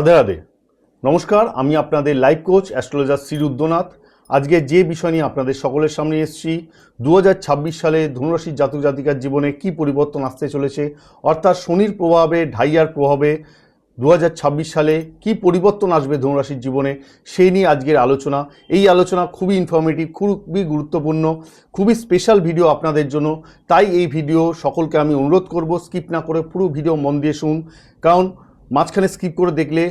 রাধে রাধে। নমস্কার, আমি আপনাদের life coach astrologer Shri Rudranath আজকে যে বিষয় নিয়ে আপনাদের সকলের সামনে এসেছি দু হাজার ছাব্বিশ সালে ধনুরাশির জাতক জাতিকার জীবনে কি পরিবর্তন আসতে চলেছে, অর্থাৎ শনির প্রভাবে, ঢাইয়ার প্রভাবে দু হাজার ছাব্বিশ সালে কি পরিবর্তন আসবে ধনুরাশির জীবনে, সেই নিয়ে আজকের আলোচনা। এই আলোচনা খুবই ইনফরমেটিভ খুবই গুরুত্বপূর্ণ, খুবই স্পেশাল ভিডিও আপনাদের জন্য। তাই এই ভিডিও সকলকে আমি অনুরোধ করব স্কিপ না করে পুরো ভিডিও মন দিয়ে শুন কারণ মাঝখানে স্কিপ করে দেখলে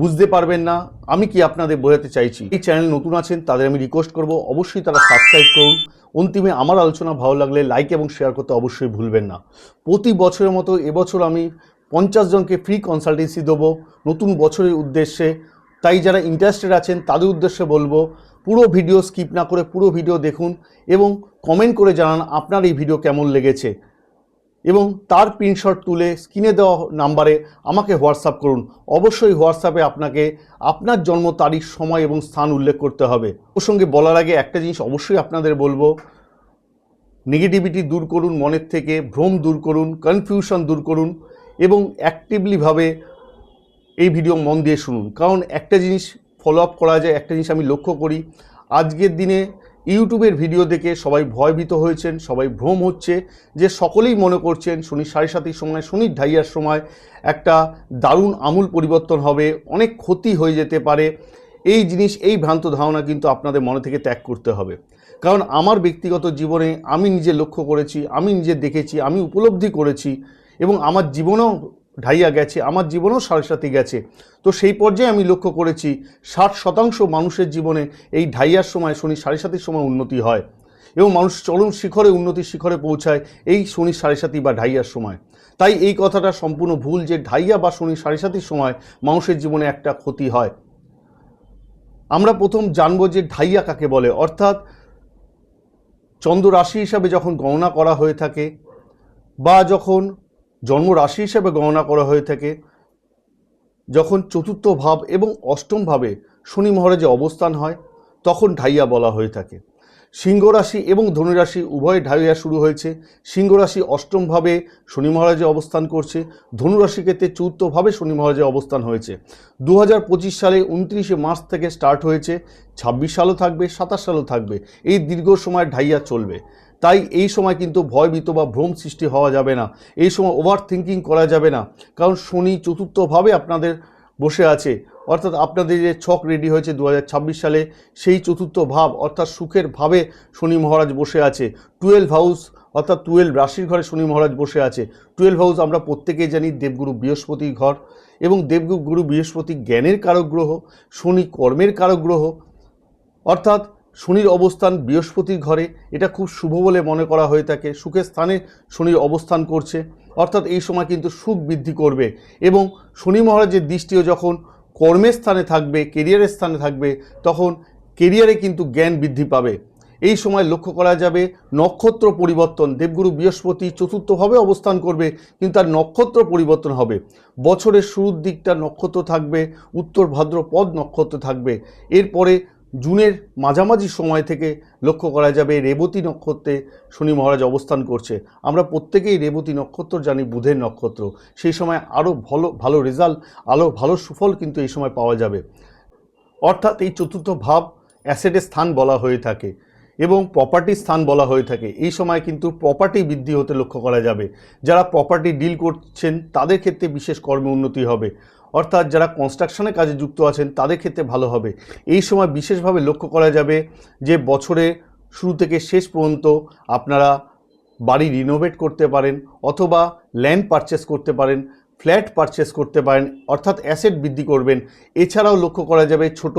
বুঝতে পারবেন না। আমি কি আপনাদের বোঝাতে চাইছি? এই চ্যানেল নতুন আছেন, তাদের আমি রিকোয়েস্ট করব। অবশ্যই তারা সাবস্ক্রাইব করুন। অন্তিমে আমার আলোচনা ভালো লাগলে লাইক এবং শেয়ার করতে অবশ্যই ভুলবেন না। প্রতি বছরের মতো এবছর আমি পঞ্চাশ জনকে ফ্রি কনসালটেন্সি দেবো নতুন বছরের উদ্দেশ্যে। তাই যারা ইন্টারেস্টেড আছেন, তাদের উদ্দেশ্যে বলব, পুরো ভিডিও স্কিপ না করে পুরো ভিডিও দেখুন এবং কমেন্ট করে জানান আপনার এই ভিডিও কেমন লেগেছে। এবং তার প্রিন্টশট তুলে স্ক্রিনে দেওয়া নাম্বারে আমাকে হোয়াটসঅ্যাপ করুন। অবশ্যই হোয়াটসঅ্যাপে আপনাকে আপনার জন্ম, তারিখ, সময় এবং স্থান উল্লেখ করতে হবে। ওর সঙ্গে বলার আগে একটা জিনিস অবশ্যই আপনাদের বলব। নেগেটিভিটি দূর করুন মনের থেকে, ভ্রম দূর করুন কনফিউশন দূর করুন এবং অ্যাক্টিভলিভাবে এই ভিডিও মন দিয়ে শুনুন। কারণ একটা জিনিস ফলো আপ করা যায়, একটা জিনিস আমি লক্ষ্য করি। আজকের দিনে ইউটিউবের ভিডিও দেখে সবাই ভয়ভীত হয়েছেন, সবাই ভ্রম হচ্ছে, যে সকলেই মনে করছেন শনি সাড়ে সাতির সময়, শনির ঢাইয়ার সময় একটা দারুণ আমূল পরিবর্তন হবে, অনেক ক্ষতি হয়ে যেতে পারে। এই জিনিস, এই ভ্রান্ত ধারণা কিন্তু আপনাদের মনে থেকে ত্যাগ করতে হবে। কারণ আমার ব্যক্তিগত জীবনে আমি নিজে লক্ষ্য করেছি, আমি নিজে দেখেছি, আমি উপলব্ধি করেছি এবং আমার জীবনেও ঢাইয়া গেছে, আমার জীবনেও সাড়ে গেছে। তো সেই পর্যায়ে আমি লক্ষ্য করেছি, ষাট শতাংশ মানুষের জীবনে এই ঢাইয়ার সময় শনি সাড়ে সাতির সময় উন্নতি হয় এবং মানুষ চরম শিখরে, উন্নতির শিখরে পৌঁছায় এই শনি সাড়ে সাতি বা ঢাইয়ার সময়। তাই এই কথাটা সম্পূর্ণ ভুল যে ঢাইয়া বা শনি সাড়ে সাতির সময় মানুষের জীবনে একটা ক্ষতি হয়। আমরা প্রথম জানব যে ঢাইয়া কাকে বলে, অর্থাৎ চন্দ্র রাশি হিসাবে যখন গণনা করা হয়ে থাকে বা যখন জন্ম রাশি হিসেবে গণনা করা হয়ে থাকে। যখন চতুর্থ ভাব এবং অষ্টম ভাবে শনি মহারাজে অবস্থান হয়, তখন ঢাইয়া বলা হয়ে থাকে। সিংহ রাশি এবং ধনুরাশি উভয় ঢাইয়া শুরু হয়েছে। সিংহ রাশি অষ্টমভাবে শনি মহারাজে অবস্থান করছে। ধনুরাশি ক্ষেত্রে চতুর্থভাবে শনি মহারাজে অবস্থান হয়েছে। দু হাজার পঁচিশ সালে উনত্রিশে মার্চ থেকে স্টার্ট হয়েছে। ছাব্বিশ সালও থাকবে, সাতাশ সালও থাকবে। এই দীর্ঘ সময় ঢাইয়া চলবে। তাই এই সময় কিন্তু ভয়ভীত বা ভ্রম সৃষ্টি হওয়া যাবে না। এই সময় ওভার থিঙ্কিং করা যাবে না। কারণ শনি চতুর্থভাবে আপনাদের বসে আছে। অর্থাৎ আপনাদের যে ছক রেডি হয়েছে দু হাজার ছাব্বিশ সালে, সেই চতুর্থ ভাব, অর্থাৎ সুখের ভাবে শনি মহারাজ বসে আছে। টুয়েলভ হাউস অর্থাৎ টুয়েলভ রাশির ঘরে শনি মহারাজ বসে আছে। টুয়েলভ হাউস আমরা প্রত্যেকেই জানি দেবগুরু বৃহস্পতির ঘর এবং দেবগুরু বৃহস্পতি জ্ঞানের কারক গ্রহ, শনি কর্মের কারক গ্রহ। অর্থাৎ শনির অবস্থান বৃহস্পতির ঘরে, এটা খুব শুভ বলে মনে করা হয়ে থাকে। সুখের স্থানে শনির অবস্থান করছে, অর্থাৎ এই সময় কিন্তু সুখ বৃদ্ধি করবে এবং শনি মহারাজের দৃষ্টিও যখন কর্মের স্থানে থাকবে কেরিয়ারের স্থানে থাকবে, তখন কেরিয়ারে কিন্তু জ্ঞান বৃদ্ধি পাবে। এই সময় লক্ষ্য করা যাবে, নক্ষত্র পরিবর্তন, দেবগুরু বৃহস্পতি চতুর্থভাবে অবস্থান করবে, কিন্তু তার নক্ষত্র পরিবর্তন হবে। বছরের শুরুর দিকটা নক্ষত্র থাকবে, উত্তর ভাদ্রপদ নক্ষত্র থাকবে। এরপরে জুনের মাঝামাঝি সময় থেকে লক্ষ্য করা যাবে রেবতী নক্ষত্রে শনি মহারাজ অবস্থান করছে। আমরা প্রত্যেকেই রেবতী নক্ষত্র জানি, বুধের নক্ষত্র। সেই সময় আরও ভালো ভালো রেজাল্ট আরও ভালো সুফল কিন্তু এই সময় পাওয়া যাবে। অর্থাৎ এই চতুর্থ ভাব অ্যাসেটের স্থান বলা হয়ে থাকে। এবং প্রপার্টি স্থান বলা হয়ে থাকে। এই সময় কিন্তু প্রপার্টি বৃদ্ধি হতে লক্ষ্য করা যাবে। যারা প্রপার্টি ডিল করছেন, তাদের ক্ষেত্রে বিশেষ কর্মে উন্নতি হবে। অর্থাৎ যারা কনস্ট্রাকশনের কাজে যুক্ত আছেন, তাদের ক্ষেত্রে ভালো হবে। এই সময় বিশেষভাবে লক্ষ্য করা যাবে যে, বছরে শুরু থেকে শেষ পর্যন্ত আপনারা বাড়ি রিনোভেট করতে পারেন অথবা ল্যান্ড পারচেস করতে পারেন। ফ্ল্যাট পারচেস করতে পারেন, অর্থাৎ অ্যাসেট বৃদ্ধি করবেন। এছাড়াও লক্ষ্য করা যাবে, ছোট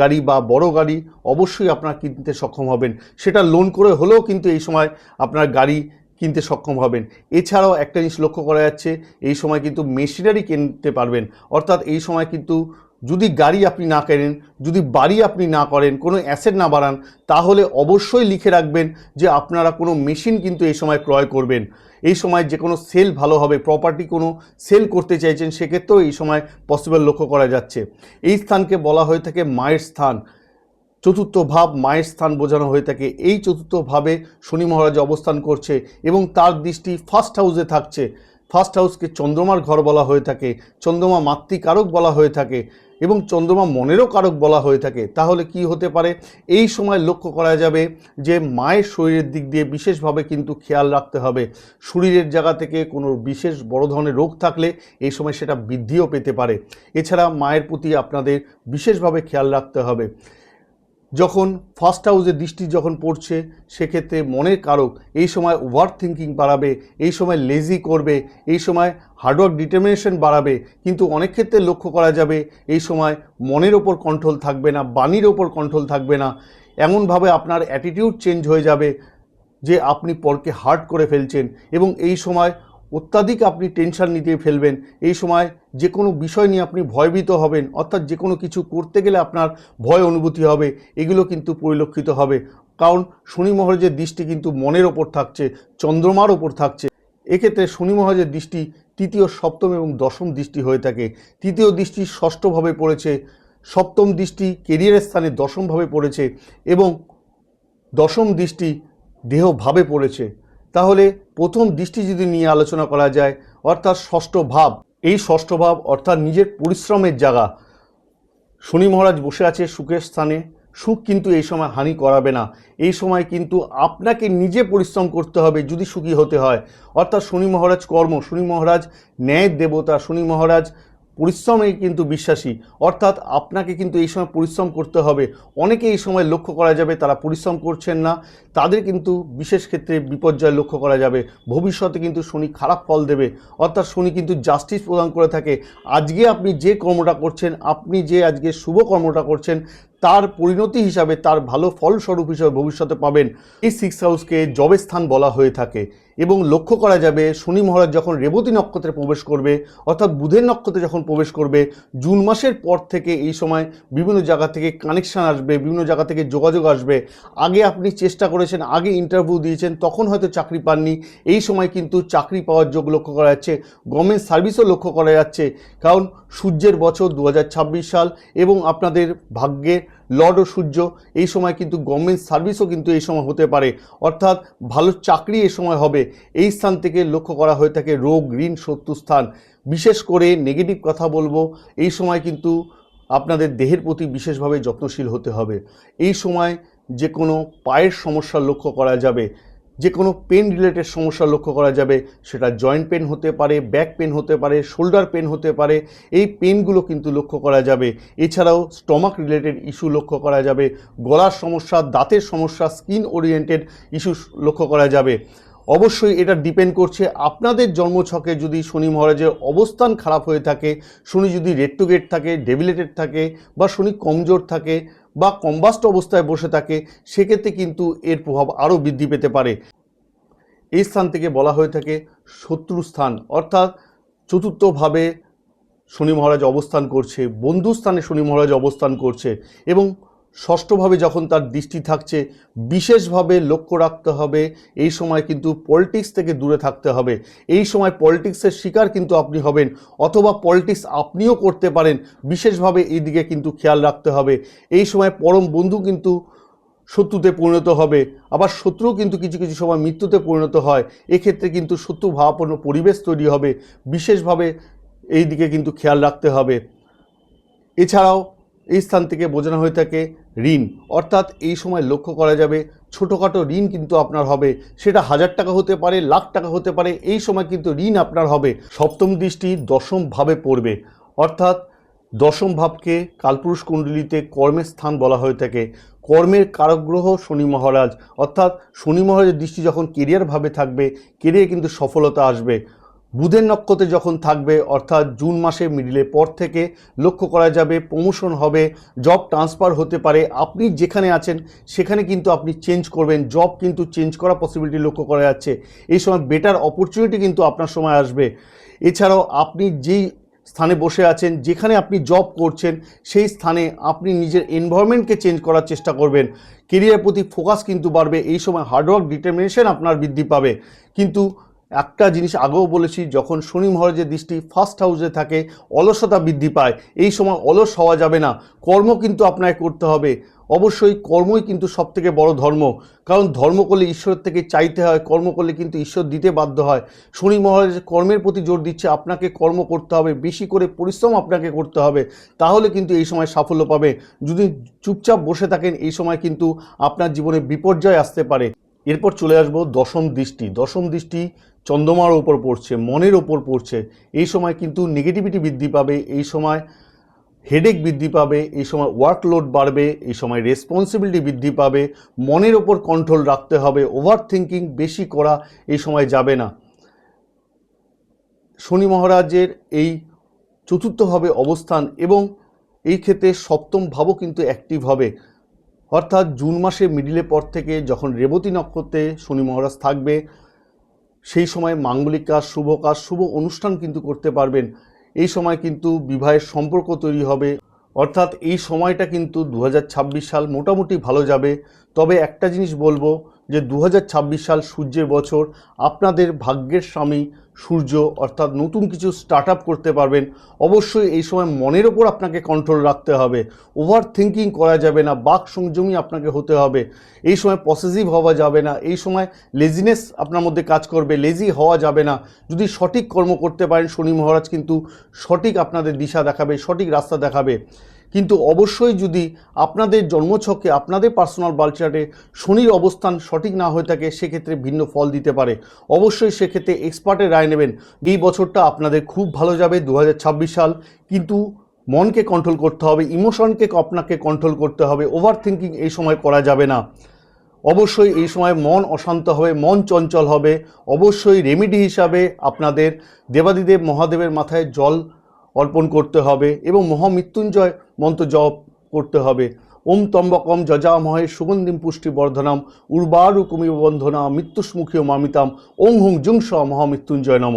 গাড়ি বা বড় গাড়ি অবশ্যই আপনারা কিনতে সক্ষম হবেন। সেটা লোন করে হলেও কিন্তু এই সময় আপনার গাড়ি কিনতে সক্ষম হবেন। এছাড়াও একটা জিনিস লক্ষ্য করা যাচ্ছে, এই সময় কিন্তু মেশিনারি কিনতে পারবেন। অর্থাৎ এই সময় কিন্তু যদি গাড়ি আপনি না কেনেন, যদি বাড়ি আপনি না করেন, কোনো অ্যাসেট না বাড়ান, তাহলে অবশ্যই লিখে রাখবেন যে আপনারা কোনো মেশিন কিন্তু এই সময় ক্রয় করবেন। এই সময় যে কোনো সেল ভালো হবে প্রপার্টি কোনো সেল করতে চাইছেন, সেক্ষেত্রেও এই সময় পসিবল লক্ষ্য করা যাচ্ছে। এই স্থানকে বলা হয়ে থাকে মায়ের স্থান। চতুর্থ ভাব, মায়ের স্থান বোঝানো হয়ে থাকে। এই চতুর্থ ভাবে শনি মহারাজ অবস্থান করছে এবং তার দৃষ্টি ফার্স্ট হাউসে থাকছে। ফার্স্ট হাউসকে চন্দ্রমার ঘর বলা হয়ে থাকে। চন্দ্রমা মাতৃকারক বলা হয়ে থাকে। এবং চন্দ্রমা মনেরও কারক বলা হয়ে থাকে, তাহলে কি হতে পারে? এই সময় লক্ষ্য করা যাবে যে মায়ের শরীরের দিক দিয়ে বিশেষভাবে কিন্তু খেয়াল রাখতে হবে। শরীরের জায়গা থেকে কোনো বিশেষ বড় ধরনের রোগ থাকলে এই সময় সেটা বৃদ্ধিও পেতে পারে। এছাড়া মায়ের প্রতি আপনাদের বিশেষভাবে খেয়াল রাখতে হবে। যখন ফার্স্ট হাউসের দৃষ্টি যখন পড়ছে, সেক্ষেত্রে মনের কারক এই সময় ওভার থিঙ্কিং বাড়াবে, এই সময় লেজি করবে, এই সময় হার্ডওয়ার্ক ডিটারমিনেশন বাড়াবে। কিন্তু অনেক ক্ষেত্রে লক্ষ্য করা যাবে, এই সময় মনের ওপর কন্ট্রোল থাকবে না, বাণীর ওপর কন্ট্রোল থাকবে না। এমনভাবে আপনার অ্যাটিটিউড চেঞ্জ হয়ে যাবে যে আপনি পরকে হার্ট করে ফেলছেন এবং এই সময় অত্যাধিক আপনি টেনশন নিতে ফেলবেন। এই সময় যে কোনো বিষয় নিয়ে আপনি ভয়ভীত হবেন, অর্থাৎ যে কোনো কিছু করতে গেলে আপনার ভয় অনুভূতি হবে, এগুলো কিন্তু পরিলক্ষিত হবে। কারণ শনি মহারাজের দৃষ্টি কিন্তু মনের ওপর থাকছে, চন্দ্রমার ওপর থাকছে। এক্ষেত্রে শনি মহারাজের দৃষ্টি তৃতীয়, সপ্তম এবং দশম দৃষ্টি হয়ে থাকে। তৃতীয় দৃষ্টি ষষ্ঠভাবে পড়েছে, সপ্তম দৃষ্টি কেরিয়ারের স্থানে দশমভাবে পড়েছে এবং দশম দৃষ্টি দেহভাবে পড়েছে। তাহলে প্রথম দৃষ্টি যদি নিয়ে আলোচনা করা যায়, অর্থাৎ ষষ্ঠ ভাব, এই ষষ্ঠ ভাব অর্থাৎ নিজের পরিশ্রমের জায়গা। শনি মহারাজ বসে আছে সুখের স্থানে, সুখ কিন্তু এই সময় হানি করাবে না। এই সময় কিন্তু আপনাকে নিজে পরিশ্রম করতে হবে যদি সুখী হতে হয়। অর্থাৎ শনি মহারাজ কর্ম, শনি মহারাজ ন্যায়ের দেবতা, শনি মহারাজ পরিশ্রমে কিন্তু বিশ্বাসী। অর্থাৎ আপনাকে কিন্তু এই সময় পরিশ্রম করতে হবে। অনেকে এই সময় লক্ষ্য করা যাবে, তারা পরিশ্রম করছেন না। তাদের কিন্তু বিশেষ ক্ষেত্রে বিপর্যয় লক্ষ্য করা যাবে। ভবিষ্যতে কিন্তু শনি খারাপ ফল দেবে। অর্থাৎ শনি কিন্তু জাস্টিস প্রদান করে থাকে। আজকে আপনি যে কর্মটা করছেন, আপনি যে আজকে শুভ কর্মটা করছেন তার পরিণতি হিসাবে তার ভালো ফলস্বরূপ হিসাবে ভবিষ্যতে পাবেন। এই সিক্স হাউসকে জবের স্থান বলা হয়ে থাকে এবং লক্ষ্য করা যাবে শনি মহারাজ যখন রেবতী নক্ষত্রে প্রবেশ করবে, অর্থাৎ বুধের নক্ষত্রে যখন প্রবেশ করবে, জুন মাসের পর থেকে এই সময় বিভিন্ন জায়গা থেকে কানেকশান আসবে, বিভিন্ন জায়গা থেকে যোগাযোগ আসবে। আগে আপনি চেষ্টা করেছেন, আগে ইন্টারভিউ দিয়েছেন, তখন হয়তো চাকরি পাননি। এই সময় কিন্তু চাকরি পাওয়ার যোগ লক্ষ্য করা যাচ্ছে গভর্নমেন্ট সার্ভিসও লক্ষ্য করা যাচ্ছে। কারণ সূর্যের বছর দু হাজার ছাব্বিশ সাল এবং আপনাদের ভাগ্যে লর্ড ও সূর্য, এই সময় কিন্তু গভর্নমেন্ট সার্ভিসও কিন্তু এই সময় হতে পারে। অর্থাৎ ভালো চাকরি এই সময় হবে। এই স্থান থেকে লক্ষ্য করা হয়ে থাকে রোগ, ঋণ, শত্রু স্থান। বিশেষ করে নেগেটিভ কথা বলব, এই সময় কিন্তু আপনাদের দেহের প্রতি বিশেষভাবে যত্নশীল হতে হবে। এই সময় যে কোনো পায়ের সমস্যা লক্ষ্য করা যাবে। যে কোনো পেন রিলেটেড সমস্যা লক্ষ্য করা যাবে। সেটা জয়েন্ট পেন হতে পারে, ব্যাক পেন হতে পারে, শোল্ডার পেন হতে পারে, এই পেনগুলো কিন্তু লক্ষ্য করা যাবে। এছাড়াও স্টমাক রিলেটেড ইস্যু লক্ষ্য করা যাবে, গলার সমস্যা, দাঁতের সমস্যা, স্কিন ওরিয়েন্টেড ইস্যু লক্ষ্য করা যাবে। অবশ্যই এটা ডিপেন্ড করছে আপনাদের জন্মছকে। যদি শনি মহারাজের অবস্থান খারাপ হয়ে থাকে, শনি যদি রেট্রোগেট থাকে, ডেভিলেটেড থাকে বা শনি কমজোর থাকে বা কম্বাস্ট অবস্থায় বসে থাকে, সেক্ষেত্রে কিন্তু এর প্রভাব আরও বৃদ্ধি পেতে পারে। এই স্থান থেকে বলা হয়ে থাকে শত্রু স্থান, অর্থাৎ চতুর্থভাবে শনি মহারাজ অবস্থান করছে বন্ধুস্থানে শনি মহারাজ অবস্থান করছে এবং ষষ্ঠভাবে যখন তার দৃষ্টি থাকছে, বিশেষভাবে লক্ষ্য রাখতে হবে, এই সময় কিন্তু পলিটিক্স থেকে দূরে থাকতে হবে। এই সময় পলিটিক্সের শিকার কিন্তু আপনি হবেন, অথবা পলিটিক্স আপনিও করতে পারেন, বিশেষভাবে এই দিকে কিন্তু খেয়াল রাখতে হবে। এই সময় পরম বন্ধু কিন্তু শত্রুতে পরিণত হবে, আবার শত্রু কিন্তু কিছু কিছু সময় মৃত্যুতে পরিণত হয়। এক্ষেত্রে কিন্তু শত্রু ভাবাপন্ন পরিবেশ তৈরি হবে, বিশেষভাবে এই দিকে কিন্তু খেয়াল রাখতে হবে। এছাড়াও এই স্থান থেকে বোঝানো হয়ে থাকে ঋণ। অর্থাৎ এই সময় লক্ষ্য করা যাবে, ছোটোখাটো ঋণ কিন্তু আপনার হবে, সেটা হাজার টাকা হতে পারে, লাখ টাকা হতে পারে, এই সময় কিন্তু ঋণ আপনার হবে। সপ্তম দৃষ্টি দশম ভাবে পড়বে। অর্থাৎ দশম ভাবকে কালপুরুষ কুণ্ডলিতে কর্মের স্থান বলা হয়ে থাকে। কর্মের কারগ্রহ শনি মহারাজ। অর্থাৎ শনি মহারাজের দৃষ্টি যখন কেরিয়ার ভাবে থাকবে কেরিয়ার কিন্তু সফলতা আসবে। বুধের নক্ষত্রে যখন থাকবে, অর্থাৎ জুন মাসে মিডিলের পর থেকে লক্ষ্য করা যাবে প্রমোশন হবে জব ট্রান্সফার হতে পারে। আপনি যেখানে আছেন, সেখানে কিন্তু আপনি চেঞ্জ করবেন। জব কিন্তু চেঞ্জ করা পসিবিলিটি লক্ষ্য করা যাচ্ছে। এই সময় বেটার অপরচুনিটি কিন্তু আপনার সময় আসবে। এছাড়াও আপনি যেই স্থানে বসে আছেন, যেখানে আপনি জব করছেন, সেই স্থানে আপনি নিজের এনভায়রনমেন্টকে চেঞ্জ করার চেষ্টা করবেন। কেরিয়ার প্রতি ফোকাস কিন্তু বাড়বে। এই সময় হার্ডওয়ার্ক ডিটারমিনেশন আপনার বৃদ্ধি পাবে। কিন্তু একটা জিনিস আগেও বলেছি, যখন শনি মহারাজের দৃষ্টি ফার্স্ট হাউসে থাকে, অলসতা বৃদ্ধি পায়, এই সময় অলস হওয়া যাবে না। কর্ম কিন্তু আপনাকে করতে হবে। অবশ্যই কর্মই কিন্তু সব থেকে বড় ধর্ম। কারণ ধর্ম করলে ঈশ্বরের থেকে চাইতে হয়, কর্ম করলে কিন্তু ঈশ্বর দিতে বাধ্য হয়। শনি মহারাজ কর্মের প্রতি জোর দিচ্ছে, আপনাকে কর্ম করতে হবে, বেশি করে পরিশ্রম আপনাকে করতে হবে, তাহলে কিন্তু এই সময় সাফল্য পাবে। যদি চুপচাপ বসে থাকেন, এই সময় কিন্তু আপনার জীবনে বিপর্যয় আসতে পারে। এরপর চলে আসব দশম দৃষ্টি। দশম দৃষ্টি চন্দ্রমার ওপর পড়ছে, মনের ওপর পড়ছে। এই সময় কিন্তু নেগেটিভিটি বৃদ্ধি পাবে, এই সময় হেডেক বৃদ্ধি পাবে, এই সময় ওয়ার্কলোড বাড়বে, এই সময় রেসপন্সিবিলিটি বৃদ্ধি পাবে। মনের ওপর কন্ট্রোল রাখতে হবে ওভার থিঙ্কিং বেশি করা এই সময় যাবে না। শনি মহারাজের এই চতুর্থভাবে অবস্থান এবং এই ক্ষেত্রে সপ্তম ভাবও কিন্তু অ্যাক্টিভ হবে। অর্থাৎ জুন মাসে মিডিলের পর থেকে যখন রেবতী নক্ষত্রে শনি মহারাজ থাকবে, সেই সময় মাঙ্গলিক কাজ, শুভ কাজ, শুভ অনুষ্ঠান কিন্তু করতে পারবেন। এই সময় কিন্তু বিবাহের সম্পর্ক তৈরি হবে। অর্থাৎ এই সময়টা কিন্তু দু হাজার ছাব্বিশ সাল মোটামুটি ভালো যাবে। তবে একটা জিনিস বলব যে দু হাজার ছাব্বিশ সাল সূর্যের বছর আপনাদের ভাগ্যের স্বামী সূর্য অর্থাৎ নতুন কিছু স্টার্ট করতে পারবেন, অবশ্যই এই সময় মনের ওপর আপনাকে কন্ট্রোল রাখতে হবে। ওভার থিঙ্কিং করা যাবে না, বাক সংযমী আপনাকে হতে হবে। এই সময় পসেসিভ হওয়া যাবে না, এই সময় লেজিনেস আপনার মধ্যে কাজ করবে লেজি হওয়া যাবে না। যদি সঠিক কর্ম করতে পারেন শনি মহারাজ কিন্তু সঠিক আপনাদের দিশা দেখাবে, সঠিক রাস্তা দেখাবে। কিন্তু অবশ্যই যদি আপনাদের জন্মছকে, আপনাদের পার্সোনাল বালচার্টে শনির অবস্থান সঠিক না হয়ে থাকে, সেক্ষেত্রে ভিন্ন ফল দিতে পারে। অবশ্যই সেক্ষেত্রে এক্সপার্টের রায় নেবেন। এই বছরটা আপনাদের খুব ভালো যাবে দু হাজার ছাব্বিশ সাল। কিন্তু মনকে কন্ট্রোল করতে হবে ইমোশনকে আপনাকে কন্ট্রোল করতে হবে ওভার থিঙ্কিং এই সময় করা যাবে না। অবশ্যই এই সময় মন অশান্ত হবে, মন চঞ্চল হবে। অবশ্যই রেমিডি হিসাবে আপনাদের দেবাদিদেব মহাদেবের মাথায় জল অর্পণ করতে হবে এবং মহামৃত্যুঞ্জয় মন্ত্র জপ করতে হবে। ওম তম্বকম যজামহে সুগন্ধিম পুষ্টি বর্ধনাম উর্বারু কুমিব বন্ধনা মৃত্যুস্মুখীয় মামিতাম ওং হুং জুংস মহামৃত্যুঞ্জয় নম।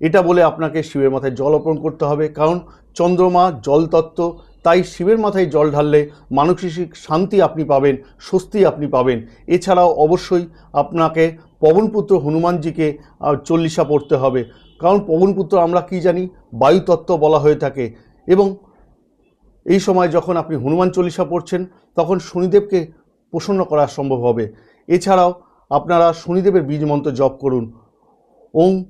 এটা বলে আপনাকে শিবের মাথায় জল অর্পণ করতে হবে কারণ চন্দ্রমা জলতত্ত্ব তাই শিবের মাথায় জল ঢাললে মানসিক শান্তি আপনি পাবেন, স্বস্তি আপনি পাবেন। এছাড়াও অবশ্যই আপনাকে পবনপুত্র হনুমানজিকে চল্লিশা পড়তে হবে। কারণ পবনপুত্র আমরা কি জানি? বায়ুতত্ত্ব বলা হয়ে থাকে। এবং এই সময় যখন আপনি হনুমান চল্লিশা পড়ছেন, তখন শনিদেবকে প্রসন্ন করা সম্ভব হবে। এছাড়াও আপনারা শনিদেবের বীজ মন্ত্র জপ করুন। ওং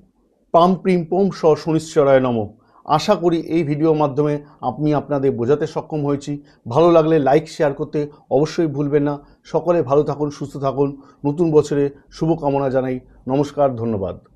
পাম প্রিম পোম স শনিশ্চরায় নম। আশা করি এই ভিডিওর মাধ্যমে আমি আপনাদের বোঝাতে সক্ষম হয়েছি। ভালো লাগলে লাইক, শেয়ার করতে অবশ্যই ভুলবেন না। সকলে ভালো থাকুন, সুস্থ থাকুন। নতুন বছরে শুভকামনা জানাই। নমস্কার, ধন্যবাদ।